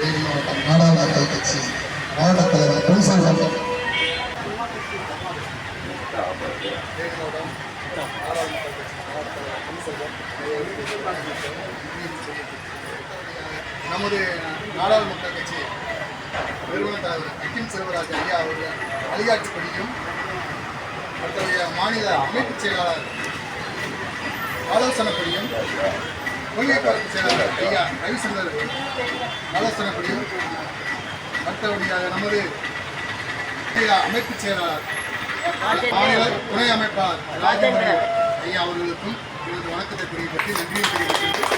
தேனி மாவட்டம் நாடாளுமன்ற கட்சி மாவட்ட தலைவர் பொன்சல்வன் நமது நாடாளுமன்ற கட்சி நிறுவன தலைவர் அகிம் செல்வராஜ் ஐயா அவர்கள் வழிகாட்டுப்படியும் மற்றவைய மாநில அமைப்பு செயலாளர் ஆலோசனைப்படியும் கொள்கை பரப்பு செயலாளர் ஐயா ரவிசங்கர் ஆலோசனைப்படியும் மற்றபடியாக நமது ஐயா அமைப்பு செயலாளர் மாநில துணை அமைப்பாளர் ராஜேந்திரன் ஐயா அவர்களுக்கும் எனது வணக்கத்தை தெரியப்பட்டு நன்றியை தெரிவிக்கின்றேன்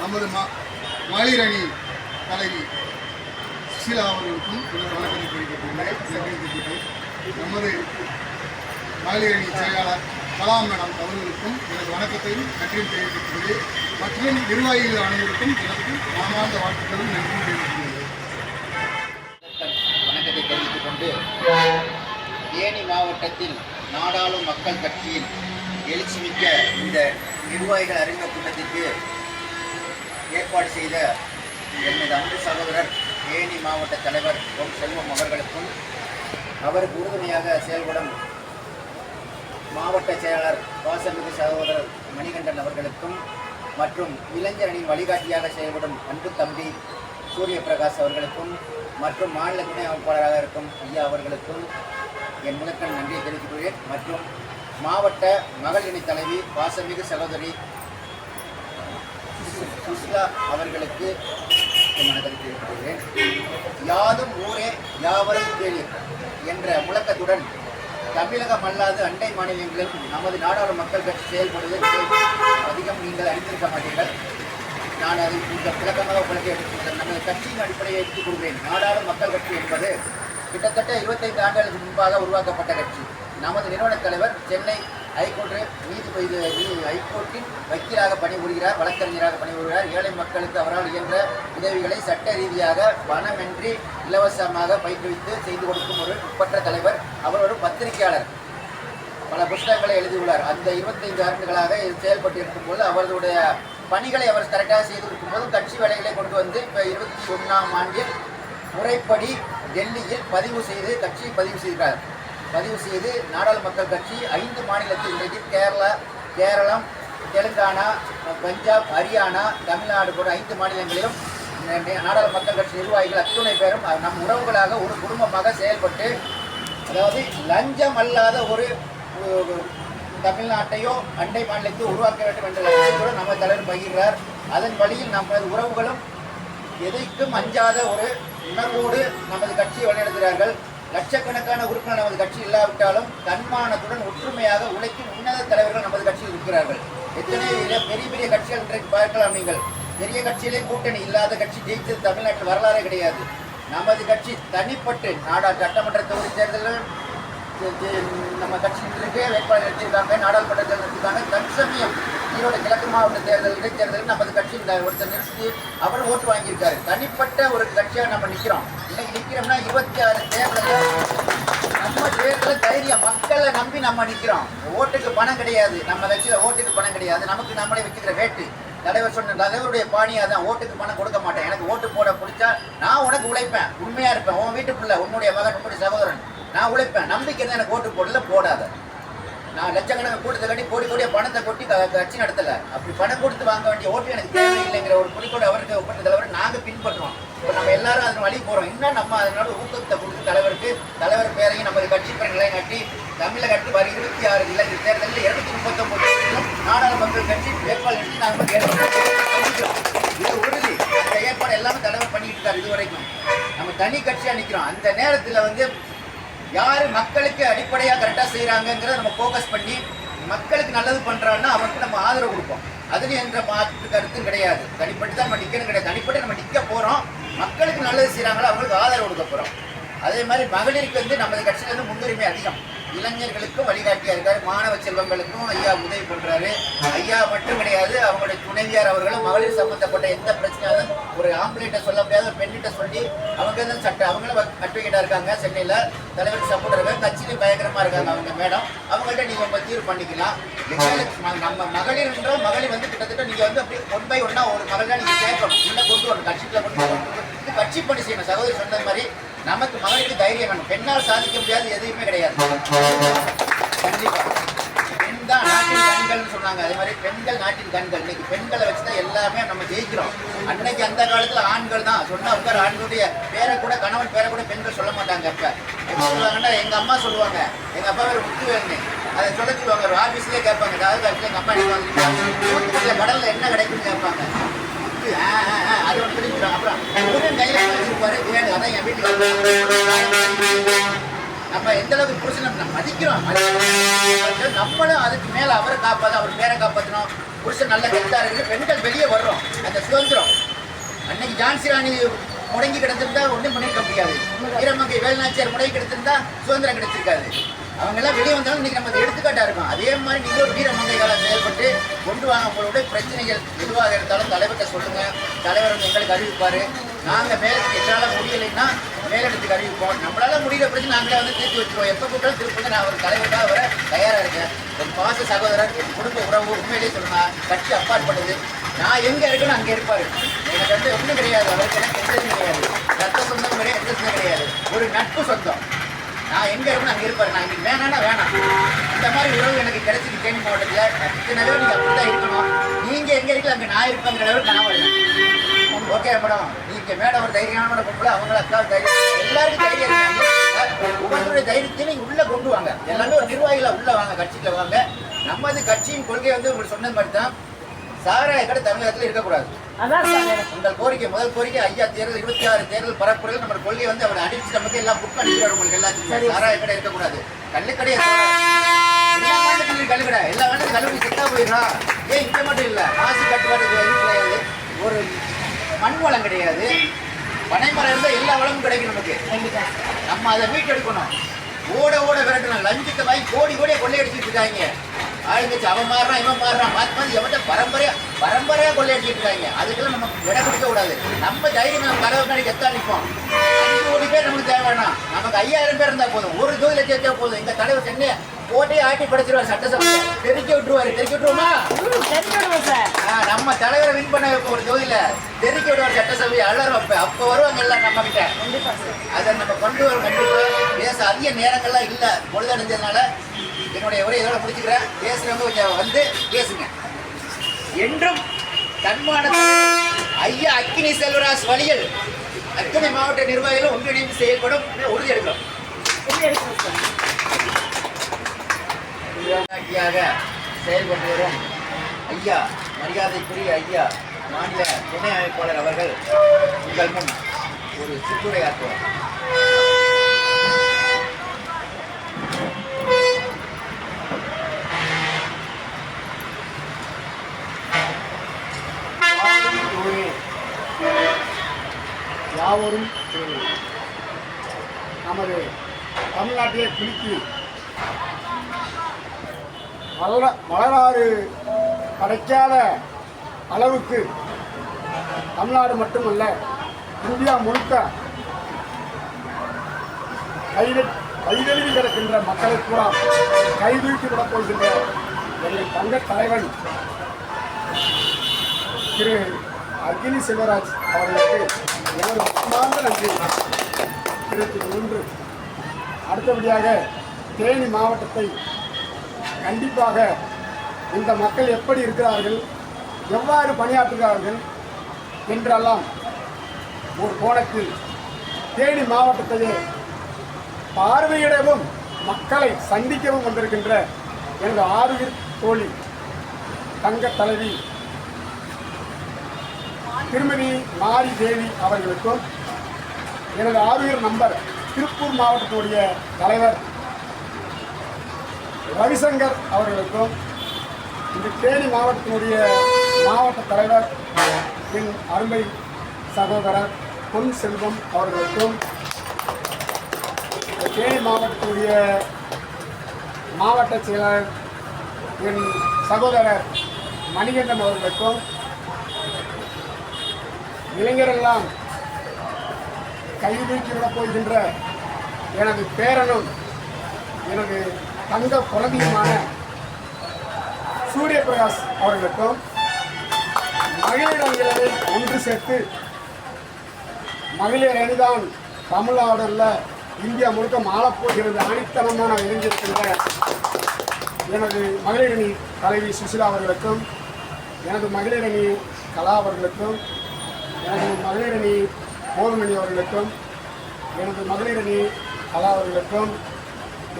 நமது மா மகளிர் அணி தலைவி சுஷீலா அவர்களுக்கும் எனது வணக்கத்தை தெரிவிக்கின்றேன் நன்றியை தெரிவிக்கின்றேன் நமது மகளிர் அணி செயலாளர் கலாம் மேடம் அவர்களுக்கும் எனது வணக்கத்தையும் நன்றியும் தெரிவிக்கின்றேன் மற்றும் நிர்வாகிகள் அனைவருக்கும் எனக்கு மனமார்ந்த வாழ்த்துக்களும் நன்றியும் தெரிவிக்கின்றேன் வணக்கத்தை தெரிவித்துக் கொண்டு தேனி மாவட்டத்தில் நாடாளும் மக்கள் கட்சியின் எழுச்சிமிக்க இந்த நிர்வாகிகள் அறிமுக கூட்டத்திற்கு ஏற்பாடு செய்த எனது அன்பு சகோதரர் தேனி மாவட்ட தலைவர் ஓம் செல்வம் அவர்களுக்கும் அவருக்கு உறுதுணையாக செயல்படும் மாவட்ட செயலாளர் வாசமிகு சகோதரர் மணிகண்டன் அவர்களுக்கும் மற்றும் இளைஞரணியின் வழிகாட்டியாக செயல்படும் அன்பு தம்பி சூரிய பிரகாஷ் அவர்களுக்கும் மற்றும் மாநில துணை அமைப்பாளராக இருக்கும் ஐயா அவர்களுக்கும் என் முதற்கண் நன்றியை தெரிவித்துக் கொள்கிறேன். மற்றும் மாவட்ட மகளிரணி தலைவி வாசமிகு சகோதரி சுஷ்லா அவர்களுக்கு என் தெரிவித்துக் கொள்கிறேன். யாதும் ஊரே யாவரும் கேளு என்ற முழக்கத்துடன் தமிழகம் அல்லாது அண்டை மாநிலங்களில் நமது நாடாளு மக்கள் கட்சி செயல்படுவது அதிகம் நீங்கள் அறிந்திருக்க மாட்டீர்கள். நான் அதை இந்த விளக்கமாக உங்களுக்கு எடுத்துக்கிறேன் நமது கட்சியின் அடிப்படையை எடுத்துக் கொள்கிறேன். நாடாளு மக்கள் கட்சி என்பது கிட்டத்தட்ட இருபத்தைந்து ஆண்டுகளுக்கு முன்பாக உருவாக்கப்பட்ட கட்சி. நமது நிறுவனத் தலைவர் சென்னை ஹைகோர்ட்டு நீதிபதி இது ஹைகோர்ட்டின் வக்கீலாக பணிபுரிகிறார் வழக்கறிஞராக பணிபுரிகிறார். ஏழை மக்களுக்கு அவரால் இயன்ற உதவிகளை சட்ட ரீதியாக பணமின்றி இலவசமாக பயிற்றுவித்து செய்து கொடுக்கும் ஒரு உட்பற்ற தலைவர் அவர் ஒரு பத்திரிகையாளர். பல புஸ்தகங்களை எழுதியுள்ளார். அந்த இருபத்தைந்து ஆண்டுகளாக இது செயல்பட்டு இருக்கும்போது அவர்களுடைய பணிகளை அவர் கரெக்டாக செய்து இருக்கும்போது கட்சி வேலைகளை கொண்டு வந்து இப்போ இருபத்தி ஒன்றாம் ஆண்டில் முறைப்படி டெல்லியில் பதிவு செய்து கட்சி பதிவு செய்கிறார். பதிவு செய்து நாடாளு மக்கள் கட்சி ஐந்து மாநிலத்தில் இன்றைக்கு கேரளா கேரளம் தெலுங்கானா பஞ்சாப் ஹரியானா தமிழ்நாடு போன்ற ஐந்து மாநிலங்களிலும் ந- நாடாளு மக்கள் கட்சி நிர்வாகிகள் அத்துணை பேரும் நம் உறவுகளாக ஒரு குடும்பமாக செயல்பட்டு அதாவது லஞ்சம் அல்லாத ஒரு தமிழ்நாட்டையோ அண்டை மாநிலத்தையோ உருவாக்க வேண்டும் என்ற லட்சியத்தோடு நம்ம தலைவர் பகிர்கிறார் அதன் வழியில் நமது உறவுகளும் எதைக்கும் அஞ்சாத ஒரு உணர்வோடு நமது கட்சியை வழிநடத்துகிறார்கள். லட்சக்கணக்கான உறுப்பினர் நமது கட்சி இல்லாவிட்டாலும் தன்மானத்துடன் ஒற்றுமையாக உழைக்கும் உன்னத தலைவர்கள் நமது கட்சியில் இருக்கிறார்கள். எத்தனை பெரிய பெரிய கட்சிகள் இன்றைக்கு பார்க்கலாம் நீங்கள். பெரிய கட்சியிலே கூட்டணி இல்லாத கட்சி ஜெயித்தது தமிழ்நாட்டில் வரலாறே கிடையாது. நமது கட்சி தனிப்பட்டு நாடா சட்டமன்ற தொகுதி தேர்தல்கள் நம்ம கட்சியினருக்கு வேட்பாளர் நிறுத்தியிருக்காங்க நாடாளுமன்ற தேர்தல் நிறுத்திருக்காங்க தற்சமயம் ஈரோடு கிழக்கு மாவட்ட தேர்தல் இடைத்தேர்தலில் நமது கட்சி இந்த ஒருத்தர் நிறுத்தி அவர் ஓட்டு வாங்கியிருக்காரு. தனிப்பட்ட ஒரு கட்சியாக நம்ம நிற்கிறோம் இன்னைக்கு நிற்கிறோம்னா இருபத்தி ஆறு தேர்தல் நம்ம தேர்தலில் தைரியம் மக்களை நம்பி நம்ம நிற்கிறோம் ஓட்டுக்கு பணம் கிடையாது. நம்ம கட்சியில் ஓட்டுக்கு பணம் கிடையாது. நமக்கு நம்மளே வச்சுக்கிற வேட்டு தலைவர் சொன்ன தலைவருடைய பாணியாக தான் ஓட்டுக்கு பணம் கொடுக்க மாட்டேன். எனக்கு ஓட்டு போட பிடிச்சா நான் உனக்கு உழைப்பேன். உண்மையாக இருப்பேன். உன் வீட்டுக்குள்ள உன்னுடைய மகன் உன்னுடைய சகோதரன். நான் உழைப்பேன். நம்பிக்கை தான் எனக்கு ஓட்டு போடல போடாத. நான் லட்சக்கணக்கான கூட்டத்தை கட்டி கோடி கோடியா பணத்தை கொட்டி கட்சி நடத்தல. அப்படி பணம் கொடுத்து வாங்க வேண்டிய ஓட்டு எனக்கு தேவையில்லைங்கிற ஒரு குறிக்கோடு அவருக்கு ஒப்பந்த தலைவர் நாங்க பின்பற்றுறோம் இப்போ நம்ம எல்லாரும் அதன் வழி போறோம். இன்னும் நம்ம அதனோட ஊக்கத்தை கொடுத்து தலைவருக்கு தலைவர் பேரையும் நமது கட்சி பெண்களை கட்டி தமிழகத்தில் வர இருபத்தி ஆறு இலங்கை தேர்தலில் இருநூத்தி முப்பத்தொன்பது நாடாளுமன்ற கட்சி வேட்பாளர் நிறுத்தி நாங்கள் இது உறுதி அந்த ஏற்பாடு எல்லாமே தலைவர் பண்ணிட்டு இருக்காரு இது வரைக்கும் நம்ம தனி கட்சியாக நிற்கிறோம் அந்த நேரத்தில் வந்து யார் மக்களுக்கு அடிப்படையாக கரெக்டாக செய்கிறாங்கங்கிறத நம்ம ஃபோக்கஸ் பண்ணி மக்களுக்கு நல்லது பண்ணுறான்னா அவனுக்கு நம்ம ஆதரவு கொடுப்போம். அதுல என்ற மாற்று கருத்தும் கிடையாது. தனிப்பட்டு தான் நம்ம நிற்கணும் கிடையாது. தனிப்பட்டு நம்ம நிற்க போகிறோம் மக்களுக்கு நல்லது செய்கிறாங்களோ அவங்களுக்கு ஆதரவு கொடுக்க போகிறோம் அதே மாதிரி மகளிருக்கு வந்து நமது கட்சியில இருந்து முன்னுரிமை அதிகம். இளைஞர்களுக்கும் வழிகாட்டியா இருக்காரு. மாணவ செல்வங்களுக்கும் ஐயா உதவி பண்றாரு. ஐயா மட்டும் கிடையாது அவங்களுடைய துணைவியார் அவர்களும் மகளிர் சம்பந்தப்பட்ட எந்த பிரச்சனையாலும் ஒரு ஆம்பளைட்ட சொல்ல முடியாத ஒரு பெண்ணிட்ட சொல்லி அவங்க தான் சட்ட அவங்களும் அட்வொகேட்டா இருக்காங்க. சென்னையில தலைவர் சப்போர்ட் இருக்காங்க. கட்சியிலும் பயங்கரமா இருக்காங்க அவங்க மேடம் அவங்கள்ட்ட நீங்க உங்க தீர்வு பண்ணிக்கலாம். நம்ம மகளிர் என்றால் மகளிர் வந்து கிட்டத்தட்ட நீங்க வந்து அப்படியே ஒன் பை ஒன்னா ஒரு மகளிர் நீங்க சேர்க்கணும் இல்லை கொண்டு வரணும்? கட்சிக்குள்ள கொண்டு வரணும். கட்சி பணி செய்யணும். சகோதரி சொன்னது மாதிரி நமக்கு மகளிருக்கு தைரியம் வேணும். பெண்ணால் சாதிக்க முடியாது எதுவுமே கிடையாது. கண்டிப்பா. பெண் தான் நாட்டின் கண்கள்னு சொன்னாங்க. அதே மாதிரி பெண்கள் நாட்டின் கண்கள். இன்னைக்கு பெண்களை வச்சு தான் எல்லாமே நம்ம ஜெயிக்கிறோம். அன்னைக்கு அந்த காலத்துல ஆண்கள் தான். சொன்னா உட்கார் ஆண்களுடைய பேரை கூட கணவன் பேரை கூட பெண்கள் சொல்ல மாட்டாங்க அப்ப. சொல்லுவாங்கன்னா எங்க அம்மா சொல்லுவாங்க. எங்க அப்பா பேர் முத்துவேல்னு. அதை சொல்ல சொல்லுவாங்க. ஒரு ஆபீஸ்லயே கேட்பாங்க. அதாவது எங்கள் அம்மா என்ன கடலில் கடல்ல என்ன கிடைக்கும்னு கேட்பாங்க. முத்து, அது ஒன்று சொல்லி அப்புறம் முருகன் கையில வச்சிருப்பாரு வேணு அதான் என் வீட்டுக்கு நம்ம எந்த அளவுக்கு புருஷனை நம்ம மதிக்கிறோம் நம்மளும் அதுக்கு மேல அவரை காப்பாற்ற அவர் பேரை காப்பாற்றணும் புருஷன் நல்ல கெத்தா இருக்கு பெண்கள் வெளியே வர்றோம் அந்த சுதந்திரம் அன்னைக்கு ஜான்சி ராணி முடங்கி கிடந்திருந்தா ஒன்றும் பண்ணிருக்க முடியாது வீரமங்கை வேலுநாச்சியார் முடங்கி கிடந்திருந்தா சுதந்திரம் கிடைச்சிருக்காது அவங்க எல்லாம் வெளியே வந்தாலும் இன்னைக்கு நம்ம எடுத்துக்காட்டா இருக்கும். அதே மாதிரி நீங்க ஒரு வீரமங்கை காலம் செயல்பட்டு கொண்டு வாங்க உங்களோட பிரச்சனைகள் எதுவாக இருந்தாலும் தலைவர்கிட்ட சொல்லுங்க. தலைவர் வந்து எங்களுக்கு அறிவிப்பார். நாங்கள் மேலத்துக்கு எங்களால முடியலைன்னா மேலிடத்துக்கு அறிவிப்போம். நம்மளால முடியல பிரச்சனை நாங்களே வந்து தீர்த்து வச்சுருவோம். எப்போ கூட்டாலும் திருப்பி நான் ஒரு தலைவராக வர தயாராக இருக்கேன். ஒரு பாச சகோதரர் என் குடும்ப உறவு உண்மையிலேயே சொல்லுங்கள் கட்சி அப்பாற்பட்டது. நான் எங்கே இருக்கணும் அங்கே இருப்பார். எனக்கு வந்து ஒன்றும் கிடையாது. அவருக்கு எனக்கு எந்த கிடையாது. ரத்த சொந்தம் கிடையாது எந்த கிடையாது. ஒரு நட்பு சொந்தம். நான் எங்க இருக்கணும் அங்க இருப்பாரு. நான் இங்கே வேணாம்னா வேணாம். இந்த மாதிரி உறவு எனக்கு கிடைச்சிருக்கு தேனி மாவட்டத்துல. இத்தனை பேர் நீங்க அப்படிதான் இருக்கணும். நீங்க எங்க இருக்கல அங்க நான் இருப்பேங்கிற அளவுக்கு நான் வரேன் ஓகே மேடம். நீங்க மேடம் ஒரு தைரியமான பொம்பளை அவங்கள அக்கா தைரியம். எல்லாருக்கும் தைரியம் இருக்காங்க ஒவ்வொருத்தருடைய தைரியத்தையும் நீங்க உள்ள கொண்டு வாங்க. எல்லாமே ஒரு நிர்வாகிகளாக உள்ள வாங்க கட்சியில் வாங்க. நமது கட்சியின் கொள்கை வந்து உங்களுக்கு சொன்னது மாதிரி தான் சாராய கடை தமிழகத்தில் இருக்கக்கூடாது. உங்கள் கோரிக்கை முதல் கோரிக்கை ஐயா தேர்தல் இருபத்தி ஆறு தேர்தல் பரப்புரையில் நம்ம கொள்கை வந்து அவர் அடிச்சு நமக்கு எல்லாம் புக் அனுப்பிடுவார் உங்களுக்கு எல்லாத்துக்கும். கடை இருக்கக்கூடாது. கள்ளுக்கடை எல்லா மாநிலத்திலும் கள்ளுக்கடை. எல்லா மாநிலத்திலும் கல்லூரி செத்தா போயிடுறா. ஏன் இங்க மட்டும் இல்ல? மாசு கட்டுப்பாடு கிடையாது. ஒரு மண் வளம் கிடையாது. பனைமரம் இருந்தா எல்லா வளமும் கிடைக்கும் நமக்கு. நம்ம அதை மீட்டெடுக்கணும். ஓட ஓட விரட்டணும். லஞ்சத்தை வாங்கி கோடி கோடியை கொள்ளையடிச்சிட்டு இருக்காங்க. ஆளுங்கச்சு அவன் மாறுறான் இவன் மாறுறான். மாற்றி மாற்றி எவன்ட்ட பரம்பரையா பரம்பரையா கொள்ளையடிச்சிட்டு இருக்காங்க. அதுக்கெல்லாம் நம்ம விட கொடுக்க கூடாது. நம்ம தைரியம் நம்ம கதவு கணக்கு எத்தா நிற்போம் அஞ்சு கோடி பேர் நமக்கு தேவை வேணாம் நமக்கு ஐயாயிரம் பேர் இருந்தா போதும். ஒரு தொகுதியில சேர்த்தா போதும். எங்க தலைவர் சென்னை போட்டே ஆட்டி படைச்சிருவார் சட்டசபை தெரிவிக்க விட்டுருவாரு. தெரிவிக்க விட்டுருவோமா? நம்ம தலைவரை வின் பண்ண வைப்போம் ஒரு தொகுதியில தெரிவிக்க விடுவார் சட்டசபை அலறும் அப்ப அப்ப வருவாங்க எல்லாம் நம்ம கிட்ட. அதை நம்ம கொண்டு வர கண்டிப்பா. பேச அதிக நேரங்கள்லாம் இல்லை. பொழுதடைஞ்சதுனால என்னுடைய உரை இதோட முடிச்சுக்கிறேன். பேசுறவங்க கொஞ்சம் வந்து பேசுங்க. என்றும் தன்மான ஐயா அக்கினி செல்வராஜ் வழியில் அத்தனை மாவட்ட நிர்வாகிகளும் ஒன்றிணைந்து செயல்படும் உறுதி எடுக்கிறோம். செயல்பட்டு வரும் ஐயா மரியாதைக்குரிய ஐயா மாநில துணை அமைப்பாளர் அவர்கள் உங்கள் முன் ஒரு சிற்றுரையாற்றுவார். யாவரும் நமது தமிழ்நாட்டிலே குலுக்கி வளர வரலாறு படைக்காத அளவுக்கு தமிழ்நாடு மட்டுமல்ல இந்தியா முழுக்க கைது கைதெழுவி கிடக்கின்ற மக்களை கூட கைதூக்கி விடப் போகின்ற எங்கள் தங்க தலைவன் திரு அகிலி சிவராஜ் அவர்களுக்கு எனது மனமார்ந்த நன்றி. இருபத்தி ஒன்று அடுத்தபடியாக தேனி மாவட்டத்தை கண்டிப்பாக இந்த மக்கள் எப்படி இருக்கிறார்கள் எவ்வாறு பணியாற்றுகிறார்கள் என்றெல்லாம் ஒரு கோணத்தில் தேனி மாவட்டத்தையே பார்வையிடவும் மக்களை சந்திக்கவும் வந்திருக்கின்ற எனது ஆறுயிர் தோழி தங்க தலைவி திருமதி மாரி தேவி அவர்களுக்கும் எனது ஆறுயிர் நம்பர் திருப்பூர் மாவட்டத்துடைய தலைவர் ரவிசங்கர் அவர்களுக்கும் இந்த தேனி மாவட்டத்தினுடைய மாவட்ட தலைவர் என் அருமை சகோதரர் பொன் செல்வம் அவர்களுக்கும் இந்த தேனி மாவட்டத்தினுடைய மாவட்ட செயலாளர் என் சகோதரர் மணிகண்டன் அவர்களுக்கும் இளைஞரெல்லாம் கைதூக்கி விடப் போகின்ற எனது பேரனும் எனது தங்க குழந்தையுமான சூரிய பிரகாஷ் அவர்களுக்கும் மகளிர் ஒன்று சேர்த்து மகளிர் அணிதான் தமிழ்நாடில் இந்தியா முழுக்க மாறப்போகிறது அணித்தனமான இணைஞ்சிருக்கின்ற எனது மகளிரணி தலைவி சுசிலா அவர்களுக்கும் எனது மகளிரணி கலா அவர்களுக்கும் எனது மகளிரணி போதுமணி அவர்களுக்கும் எனது மகளிரணி கலா அவர்களுக்கும்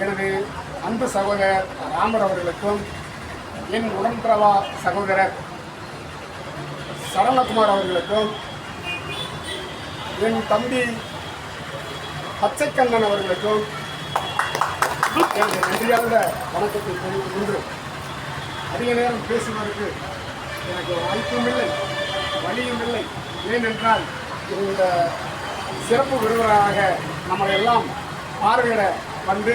எனது அன்பு சகோதரர் ராமர் அவர்களுக்கும் என் உடன்பிரவா சகோதரர் சரவணகுமார் அவர்களுக்கும் என் தம்பி பச்சைக்கண்ணன் அவர்களுக்கும் எனது நன்றியார்ந்த வணக்கத்தை தெரிவித்துக் கொண்டு அதிக நேரம் பேசுவதற்கு எனக்கு வாய்ப்பும் இல்லை. வழியும் இல்லை. ஏனென்றால் இந்த சிறப்பு விருந்தினராக நம்மளை எல்லாம் பார்வையிட வந்து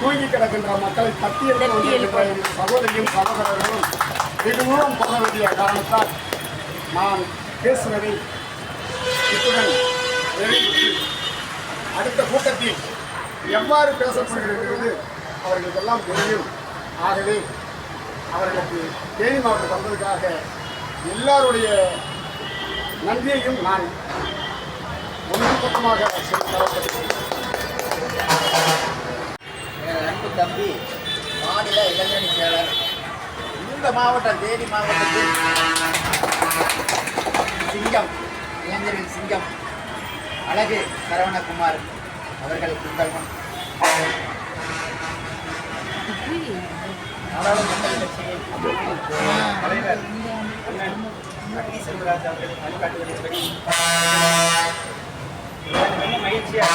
தூங்கி கிடக்கின்ற மக்களை எடுத்து வந்திருக்கின்ற சகோதரியும் சகோதரர்களும் வெகு தூரம் போக வேண்டிய காரணத்தால் நான் பேசுவதை இத்துடன் அடுத்த கூட்டத்தில் எவ்வாறு பேசப்படுகிறது அவர்களுக்கெல்லாம் தெரியும். ஆகவே அவர்களுக்கு தேனி மாவட்டம் வந்ததுக்காக எல்லாருடைய நன்றியையும் நான் ஒன்று பக்கமாக அன்பு தம்பி மாநில இளைஞணி செயலர் இந்த மாவட்டம் தேனி மாவட்டத்தில் சிங்கம் இளைஞரின் சிங்கம் அழகு சரவணகுமார் அவர்கள் புத்தகம் நாடாளுமன்ற கட்சியின் தலைவர் அண்ணன் அக்னி செல்வராஜ் அவர்களின் வழிகாட்டுதலின்படி எனக்கு ரொம்ப மகிழ்ச்சியாக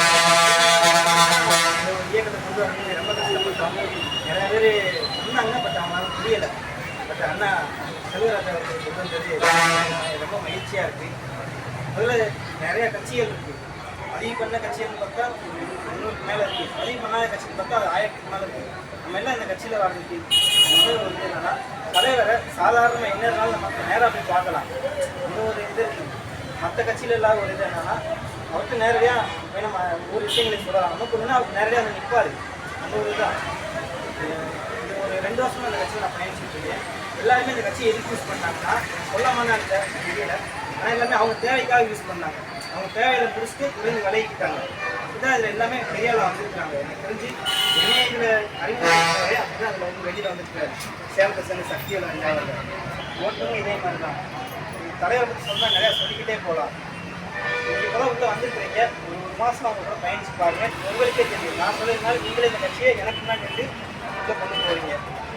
ஒரு இயக்கத்தை கொண்டு வரது ரொம்ப கஷ்டப்பட்டோம் நிறைய பேர் சொன்னாங்க பட் அவங்களால புரியலை பட் அண்ணா செல்வராஜ் அவர்கள் கொண்டு வந்தது ரொம்ப மகிழ்ச்சியாக இருக்குது முதல்ல நிறைய கட்சிகள் இருக்குது பதிவு பண்ண கட்சிகள்னு பார்த்தா ஒரு முந்நூறுக்கு மேலே இருக்குது பதிவு பண்ணாத கட்சின்னு பார்த்தா அது ஆயிரத்துக்கு மேலே இருக்குது நம்ம எல்லாம் இந்த கட்சியில் வாழ்ந்துட்டு முதல் ஒரு இது என்னன்னா தலைவரை சாதாரண என்ன இருந்தாலும் நம்ம நேராக போய் பார்க்கலாம். இந்த ஒரு இது மற்ற கட்சியில் இல்லாத ஒரு இது என்னன்னா அவருக்கு நேரடியாக போய் நம்ம ஒரு விஷயங்களை சொல்லலாம். நமக்கு ஒன்றுனா அவருக்கு நேரடியாக வந்து நிற்பாரு அந்த ஒரு இதுதான் இது ஒரு ரெண்டு வருஷமாக இந்த கட்சியில் நான் பயணிச்சுட்டு இருக்கேன். எல்லாருமே இந்த கட்சியை எதுக்கு யூஸ் பண்ணாங்கன்னா சொல்லாமல் அந்த தெரியல ஆனால் எல்லாமே அவங்க தேவைக்காக யூஸ் பண்ணாங்க. அவங்க தேவையில பிடிச்சிட்டு இருந்து விளையிக்கிட்டாங்க இதுதான் இதில் எல்லாமே பெரிய ஆளாக எனக்கு தெரிஞ்சு என்னைய இதில் அறிமுகப்படுத்தாவே அப்படிதான் அதில் வந்து வெளியில் வந்துருக்காரு சேலத்தை சேர்ந்த சக்தியில் இருந்தாங்க ஓட்டமும் இதே மாதிரி தான் தலைவரை பற்றி சொன்னால் நிறையா சொல்லிக்கிட்டே போகலாம் நீங்கள் இப்போ தான் உள்ளே வந்திருக்கிறீங்க. ஒரு ஒரு மாதம் அவங்க கூட பயணிச்சு பாருங்க. உங்களுக்கே தெரியும். நான் சொல்லியிருந்தாலும் நீங்களே இந்த கட்சியை எனக்கு முன்னாடி நின்று உள்ளே கொண்டு போவீங்க.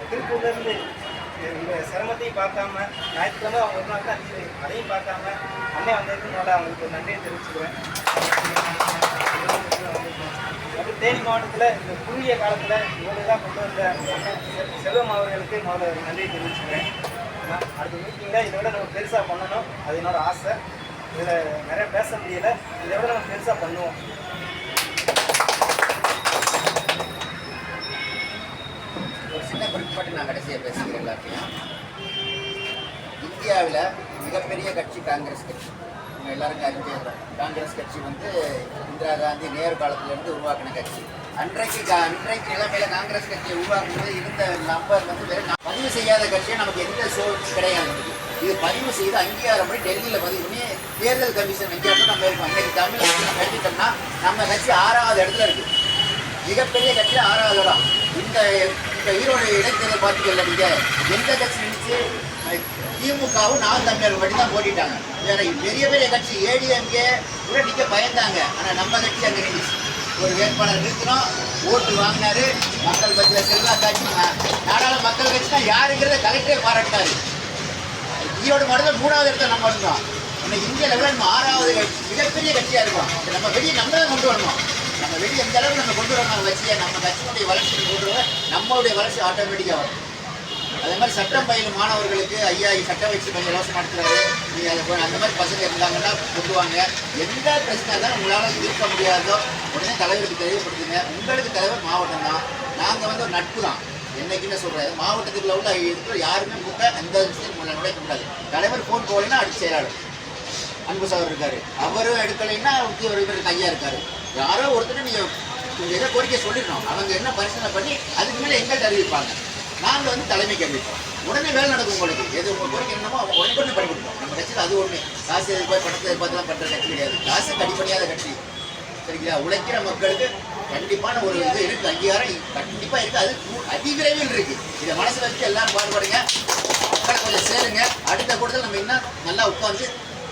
திருப்பூர்லேருந்து இந்த சிரமத்தையும் பார்க்காம ஞாயிற்றுக்கிழமை அவங்க ஒரு நாள் தான் லீவு அதையும் பார்க்காம அண்ணே வந்ததுனால அவங்களுக்கு ஒரு நன்றியை தெரிவிச்சுக்கிறேன். அது தேனி மாவட்டத்தில் இந்த குறுகிய காலத்தில் இவ்வளோ தான் கொண்டு வந்த செல்வம் அவர்களுக்கு முதல்ல ஒரு நன்றியை தெரிவிச்சுக்கிறேன். அடுத்த மீட்டிங்கில் இதை விட நம்ம பெருசாக பண்ணணும். அது என்னோட ஆசை. இதில் நிறைய பேச முடியலை. இதை விட நம்ம பெருசாக பண்ணுவோம். சின்ன குறிப்பாட்டு நான் கடைசியாக பேசுகிறேன் எல்லாத்தையும். இந்தியாவில் மிகப்பெரிய கட்சி காங்கிரஸ் கட்சி. நம்ம எல்லாருக்கும் அறிஞ்சது காங்கிரஸ் கட்சி வந்து இந்திரா காந்தி நேரு காலத்திலேருந்து உருவாக்கின கட்சி. அன்றைக்கு கா- அன்றைக்கு நிலைமையில காங்கிரஸ் கட்சியை உருவாக்கும்போது இருந்த நம்பர் வந்து வெறும் பதிவு செய்யாத கட்சியை நமக்கு எந்த சோர்ஸ் கிடையாது. இது பதிவு செய்து அங்கீகாரம் பண்ணி டெல்லியில் பதிவு பண்ணி தேர்தல் கமிஷன் அங்கீகாரம் நம்ம இருக்கோம் அன்றைக்கு தமிழ் நம்ம நம்ம கட்சி ஆறாவது இடத்துல இருக்குது மிகப்பெரிய கட்சி ஆறாவது இடம் இந்த இந்த ஈரோடு இடைத்தேர்தல் பார்த்தீங்கல்ல நீங்க எந்த கட்சி நினைச்சு திமுகவும் நான் தமிழர் மட்டும் தான் போட்டிட்டாங்க. வேற பெரிய பெரிய கட்சி ஏடிஎம்கே கூட நிக்க பயந்தாங்க. ஆனா நம்ம கட்சி அங்க நின்றுச்சு. ஒரு வேட்பாளர் நிறுத்தினோம் ஓட்டு வாங்கினாரு மக்கள் பத்திர செல்வா காட்சி நாடாள மக்கள் கட்சினா யாருங்கிறத கலெக்டரே பாராட்டினாரு. ஈரோடு மாவட்டத்தில் மூணாவது இடத்துல நம்ம இருந்தோம். இன்னைக்கு இந்திய லெவலில் நம்ம ஆறாவது கட்சி மிகப்பெரிய கட்சியாக இருக்கோம். நம்ம வெளியே நம்ம தான் கொண்டு வரணும். நம்ம வெளியே எந்த அளவுக்கு நம்ம கொண்டு வரணும் கட்சியை நம்ம கட்சியினுடைய வளர்ச்சி கொண்டு வர நம்மளுடைய வளர்ச்சி ஆட்டோமேட்டிக்காக வரும். அதே மாதிரி சட்டம் பயிலும் மாணவர்களுக்கு ஐயா சட்டம் வச்சு கொஞ்சம் இலவசம் நடத்துறாரு நீங்கள் அதை போய் அந்த மாதிரி பசங்க இருந்தாங்கன்னா கொண்டுவாங்க எந்த பிரச்சனை இருந்தாலும் உங்களால் தீர்க்க முடியாதோ உடனே தலைவருக்கு தெளிவுபடுத்துங்க உங்களுக்கு தலைவர் மாவட்டம் தான். நாங்கள் வந்து ஒரு நட்பு தான். என்னைக்குன்னு சொல்கிறேன் மாவட்டத்துக்குள்ள உள்ள இருக்கிற யாருமே முக்க எந்த விஷயத்தையும் உள்ள நுழைக்க கூடாது. தலைவர் ஃபோன் போகலைன்னா அடுத்து செயலாளர். அன்பு சார் இருக்காரு. அவரும் எடுக்கலைன்னா உத்தி ஒரு இவர் கையா இருக்காரு. யாரோ ஒருத்தர் நீங்கள் உங்கள் இதை கோரிக்கை சொல்லிடணும். அவங்க என்ன பரிசீலனை பண்ணி அதுக்கு மேலே எங்கள்கிட்ட அறிவிப்பாங்க. நாங்கள் வந்து தலைமைக்கு அறிவிப்போம் உடனே வேலை நடக்கும் உங்களுக்கு. எது உங்கள் கோரிக்கை என்னமோ அவங்க உடனே பண்ணி பண்ணி கொடுப்போம் நம்ம கட்சியில் அது ஒன்று காசு எதிர்பார்த்து பணத்தை எதிர்பார்த்துலாம் பண்ணுற கட்சி கிடையாது. காசு அடிப்படையாத கட்சி. சரிங்களா? உழைக்கிற மக்களுக்கு கண்டிப்பான ஒரு இது இருக்குது அங்கீகாரம் கண்டிப்பாக இருக்குது அது அதிவிரைவில் இருக்குது இதை மனசில் வச்சு எல்லாரும் பாடுபடுங்க. மக்களை கொஞ்சம் சேருங்க. அடுத்த கூட்டத்தில் நம்ம இன்னும் நல்லா உட்காந்து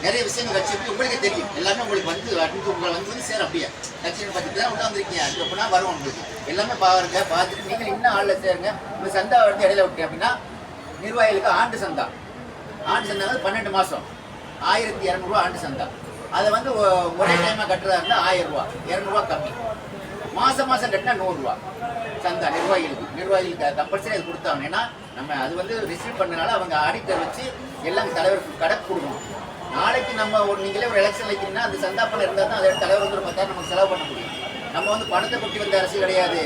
நிறைய விஷயங்கள் கட்சி பற்றி தெரியும். எல்லாமே உங்களுக்கு வந்து அட்மிட் உங்களை வந்து வந்து சேரும் அப்படியே. கட்சியை பார்த்துட்டு தான் உட்காந்துருக்கீங்க அது அப்படின்னா வரும் உங்களுக்கு. எல்லாமே பாருங்க பார்த்துட்டு நீங்கள் இன்னும் ஆளில் சேருங்க. இப்போ சந்தா வந்து இடையில விட்டு அப்படின்னா நிர்வாகிகளுக்கு ஆண்டு சந்தா. ஆண்டு சந்தா வந்து பன்னெண்டு மாதம் ஆயிரத்தி இரநூறுவா ஆண்டு சந்தா. அதை வந்து ஒ- ஒரே டைமாக கட்டுறதா இருந்தால் ஆயிரம் ரூபா. இரநூறுவா கம்மி. மாதம் மாதம் கட்டினா நூறுரூவா சந்தா நிர்வாகிகளுக்கு. நிர்வாகிகளுக்கு கம்பல்சரி அது கொடுத்தாங்க. ஏன்னா நம்ம அது வந்து ரிசீவ் பண்ணனால அவங்க ஆடிட்டர் வச்சு எல்லாம் தலைவருக்கு கடை கொடுக்கணும். நாளைக்கு நம்ம ஒரு நீங்களே ஒரு எலெக்ஷன் வைக்கிறீங்கன்னா அந்த சந்தா பணம் இருந்தால் தான் அதை தலைவர் வந்து ஒரு நமக்கு செலவு பண்ண முடியும். நம்ம வந்து பணத்தை கொட்டி வந்த அரசு கிடையாது.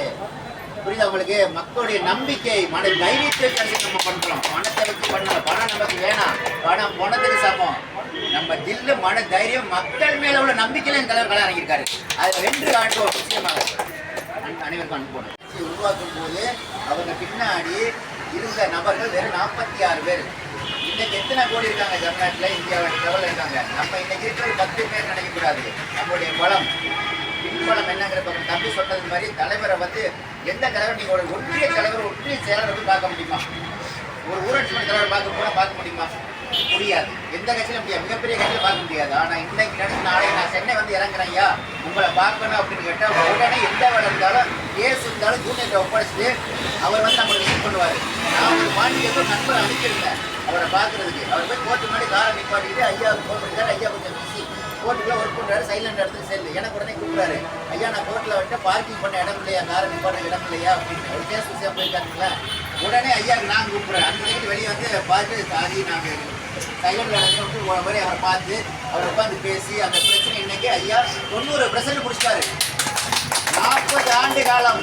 புரியுது அவங்களுக்கு மக்களுடைய நம்பிக்கை மன தைரியத்தை அரசு நம்ம பண்ணுறோம் பணத்தை வச்சு பண்ணல. பணம் நமக்கு வேணாம். பணம் பணத்துக்கு சமம். நம்ம தில்லு மன தைரியம் மக்கள் மேல உள்ள நம்பிக்கையில என் தலைவர் கலை இறங்கியிருக்காரு அது ரெண்டு ஆண்டு நிச்சயமாக அனைவருக்கும் அனுப்பணும் உருவாக்கும் போது அவங்க பின்னாடி இருந்த நபர்கள் வெறும் நாற்பத்தி ஆறு பேர். இன்னைக்கு எத்தனை கோடி இருக்காங்க தமிழ்நாட்டில் இந்தியாவில் லெவலில் இருக்காங்க? நம்ம இன்னைக்கு இருக்கிற ஒரு பத்து பேர் நினைக்கக்கூடாது நம்மளுடைய பலம் பின்பலம் என்னங்கிற பக்கம் தம்பி சொன்னது மாதிரி தலைவரை வந்து எந்த தலைவர் நீங்கள் ஒரு ஒன்றிய தலைவர் ஒன்றிய செயலர் வந்து பார்க்க முடியுமா? ஒரு ஊராட்சி மன்ற தலைவர் பார்க்க போனா பார்க்க முடியுமா? முடியாது. எந்த கட்சியிலும் முடியாது. மிகப்பெரிய கட்சியில பார்க்க முடியாது. ஆனா இன்னைக்கு நினைச்சு நாளைக்கு நான் சென்னை வந்து இறங்குறேன் ஐயா. உங்களை பார்க்கணும் அப்படின்னு கேட்டா உடனே எந்த வேலை இருந்தாலும் கேஸ் இருந்தாலும் ஜூனியர் ஒப்படைச்சிட்டு அவர் வந்து நம்மளை ஹெல்ப் பண்ணுவார். நான் ஒரு மாநிலத்தை நண்பர் அனுப்பியிருந்தேன் அவரை பார்க்கறதுக்கு. அவர் போய் கோர்ட்டு முன்னாடி காரை நிப்பாட்டிட்டு ஐயா ஃபோன் பண்ணிட்டார் ஐயா கொஞ்சம் பிஸி கோர்ட்டுக்குள்ள ஒர்க் பண்றாரு. சைலண்ட் எடுத்து சேர்ந்து எனக்கு உடனே கூப்பிடுறாரு. ஐயா நான் கோர்ட்டில் வந்துட்டு பார்க்கிங் பண்ண இடம் இல்லையா? காரை நிப்பாட்ட இடம் இல்லையா? அப்படின்னு. ஒரு கேஸ் விஷயம் போயிருக்காங்களா உடனே ஐயா நான் கூப்பிடுறேன். அந்த மணிக்கு வெளியே வந்து பார்த்து சாரி நாங்கள் சைலண்ட் நடந்து முறை அவரை பார்த்து அவர் உட்காந்து பேசி அந்த பிரச்சனை இன்னைக்கு ஐயா தொண்ணூறு பிரச்சனை முடிச்சிட்டாரு. நாற்பது ஆண்டு காலம்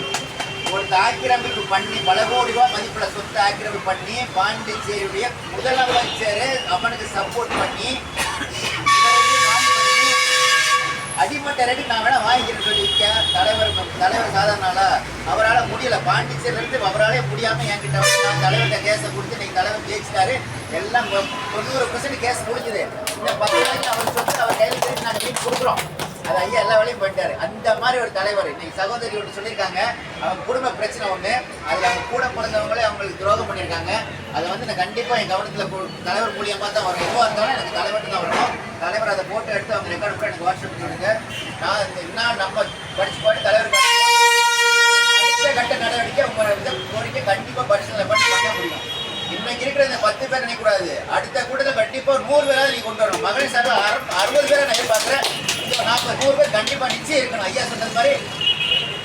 ஒரு ஆக்கிரமிப்பு பண்ணி பல கோடி ரூபாய் மதிப்புள்ள சொத்து ஆக்கிரமிப்பு பண்ணி பாண்டிச்சேரியுடைய முதலமைச்சர் அவனுக்கு சப்போர்ட் பண்ணி இவரையும் வாங்கி பண்ணி, அடிமட்ட ரேட்டு நான் வேணா வாங்கிக்கிறேன்னு சொல்லியிருக்கேன். தலைவர் தலைவர் சாதாரணாலா அவரால் முடியல. பாண்டிச்சேரிலேருந்து அவராலே முடியாமல் என்கிட்ட வந்து நான் தலைவர்கிட்ட கேஸை கொடுத்து நீங்கள் தலைவர் ஜெயிச்சிட்டாரு. எல்லாம் தொண்ணூறு பர்சன்ட் கேஸ் முடிஞ்சுது. இந்த பத்து நாளைக்கு அவர் சொத்து அவர் கையில் திருப்பி நாங்கள் மீட் கொடுக்குறோம். அது ஐயா எல்லா வேலையும் போயிட்டாரு. அந்த மாதிரி ஒரு தலைவர். இன்னைக்கு சகோதரி ஒன்று சொல்லியிருக்காங்க. அவங்க குடும்ப பிரச்சனை ஒன்று அதில் அவங்க கூட பிறந்தவங்களே அவங்களுக்கு துரோகம் பண்ணியிருக்காங்க. அதை வந்து நான் கண்டிப்பாக என் கவனத்தில் தலைவர் மூலியமாக தான் வரும். எதுவாக இருந்தாலும் எனக்கு தலைவர்கிட்ட தான் வரணும். தலைவர் அதை போட்டோ எடுத்து அவங்க ரெக்கார்ட் பண்ணி எனக்கு வாட்ஸ்அப் கொடுங்க நான் என்ன நம்ம படிச்சு போட்டு தலைவர் கட்ட நடவடிக்கை உங்களோட கோரிக்கை கண்டிப்பாக பரிசீலனை பண்ணி பண்ண முடியும். இன்னைக்கு இருக்கிற இந்த பத்து பேர் நினைக்கூடாது அடுத்த கூட்டத்தில் கண்டிப்பாக நூறு பேராவது நீ கொண்டு வரணும். மகளிர் சார்பில் அறு- அறுபது பேரை நான் எதிர்பார்க்குறேன். நாற்பது நூறு பேர் கண்டிப்பாக நிச்சயம் இருக்கணும். ஐயா சொன்னது மாதிரி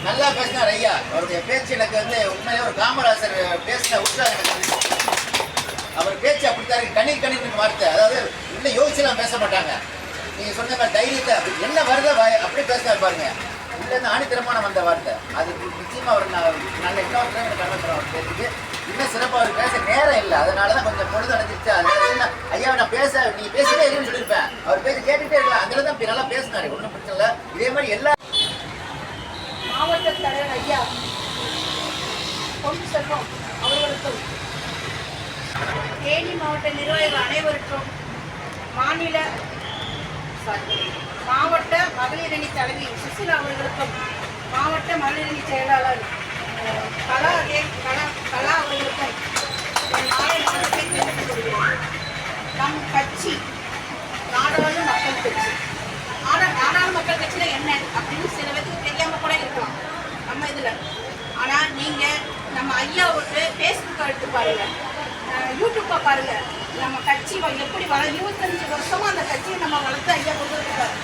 நல்லா பேசினார் ஐயா. அவருடைய பேச்சு எனக்கு வந்து உண்மையிலே ஒரு காமராசர் பேசின உற்சாகம் எனக்கு அவர் பேச்சு அப்படித்தான் இருக்கு. கண்ணீர் கண்ணீர் வார்த்தை. அதாவது இன்னும் யோசிச்சுலாம் பேச மாட்டாங்க. நீங்கள் சொன்ன மாதிரி தைரியத்தை அப்படி என்ன வருதோ அப்படி பேசினார் பாருங்க. இல்லைன்னு இருந்து ஆணித்தரமான வந்த வார்த்தை. அது நிச்சயமாக அவர் நான் நல்ல இன்னொரு time எனக்கு கவனம் அவர் பேசிட்டு இன்னும் சிறப்பாக அவர் பேச நேரம் இல்லை. அதனால தான் கொஞ்சம் பொழுது அடைஞ்சிருச்சு. அதனால என்ன ஐயா நான் பேச நீ பேசிட்டே இருக்குன்னு சொல்லியிருப்பேன். அவர் பேசி கேட்டுகிட்டே இருக்கலாம் அதில் தான் நல்லா பேசினாரு. ஒன்றும் பிரச்சனை இல்லை. இதே மாதிரி எல்லா மாவட்ட தலைவர் ஐயா பொன் செல்வம் அவர்களுக்கும் தேனி மாவட்ட நிர்வாகிகள் அனைவருக்கும் மாநில மாவட்ட மகளிரணி தலைவி சுசிலா அவர்களுக்கும் மாவட்ட மகளிரணி செயலாளர் கலா கலா கலா அவர்களுக்கும் நம் கட்சி நாடாளு மக்கள் கட்சி. மக்கள் கட்சியில என்ன அப்படின்னு சில பேருக்கு தெரியாம கூட இருக்கலாம். நம்ம இதுல. ஆனா நீங்க நம்ம ஐயாவோட ஃபேஸ்புக் எடுத்து பாருங்க. யூடியூப்பை பாருங்க. நம்ம கட்சி எப்படி வள இருபத்தஞ்சு வருஷமா அந்த கட்சியை நம்ம வளர்த்து ஐயா கொடுத்துருக்காரு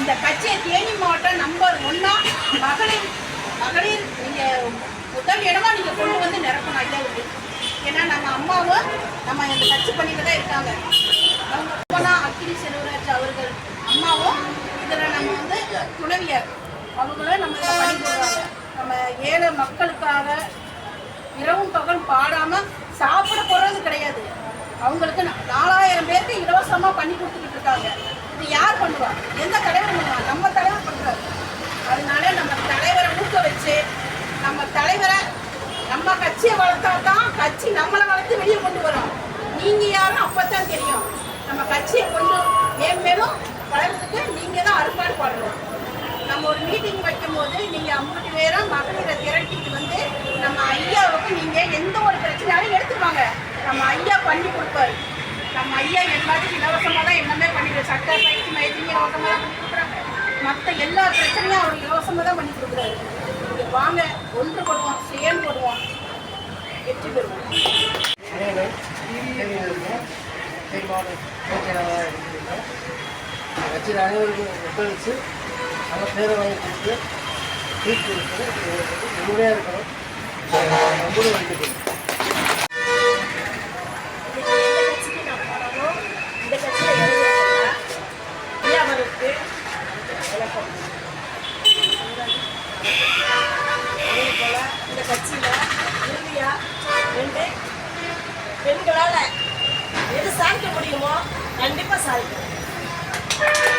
இந்த கட்சியை தேனி மாவட்டம் நம்பர் ஒன்னா மகளிர் மகளிர் நீங்க முதல் இடமா நீங்க கொண்டு வந்து நிரப்பணும் ஐயாவுக்கு ஏன்னா நம்ம அம்மாவும் நம்ம இந்த கட்சி பண்ணிட்டு தான் இருக்காங்க. அவங்க அக்கினி செல்வராஜ் அவர்கள் அம்மாவும் இதில் நம்ம வந்து துணைவியார் அவங்களும் நம்ம இதில் போடுறாங்க நம்ம ஏழை மக்களுக்காக இரவும் பகலும் பாடாமல் சாப்பிட போகிறது கிடையாது. அவங்களுக்கு நாலாயிரம் பேருக்கு இலவசமாக பண்ணி கொடுத்துக்கிட்டு இருக்காங்க. இது யார் பண்ணுவா? எந்த தலைவர் பண்ணுவா? நம்ம தலைவர் பண்ணுறாரு அதனால நம்ம தலைவரை ஊக்க வச்சு நம்ம தலைவரை நம்ம கட்சியை வளர்த்தா தான் கட்சி நம்மளை வளர்த்து வெளியே கொண்டு வரும். நீங்கள் யாரும் அப்போ தான் தெரியும். நம்ம கட்சியை கொண்டு மேன்மேலும் வளர்றதுக்கு நீங்கள் தான் அறுப்பாடு பண்ணணும் நம்ம ஒரு மீட்டிங் வைக்கும்போது நீங்கள் நீங்க பேரும் மகளிரை திரட்டிட்டு வந்து நம்ம ஐயாவுக்கு நீங்கள் எந்த ஒரு பிரச்சனையாலும் எடுத்துப்பாங்க. நம்ம ஐயா பண்ணி கொடுப்பாரு. நம்ம ஐயா எல்லாத்துக்கும் இலவசமாக தான் எல்லாமே பண்ணிடுறாரு சட்ட பயிற்சி மயத்தையும் இலவசமாக தான் பண்ணி கொடுக்குறாங்க மற்ற எல்லா பிரச்சனையும் அவர் இலவசமாக தான் பண்ணி கொடுக்குறாரு. இங்க வாங்க ஒன்றுபடுவோம் போடுவோம் வெற்றி பெறுவோம். கட்சியில் அனைவருக்கும் ஒத்துழைச்சு நல்ல பேரை வாங்கி கொடுத்து தீர்ப்பு கொடுத்து உண்மையாக இருக்கணும். நம்பளும் வந்துட்டு இந்த கட்சியில் எழுதுறேன் இந்த ரெண்டு பெண்களால் எது சாதிக்க முடியுமோ கண்டிப்பாக சாதிக்கணும். Thank you.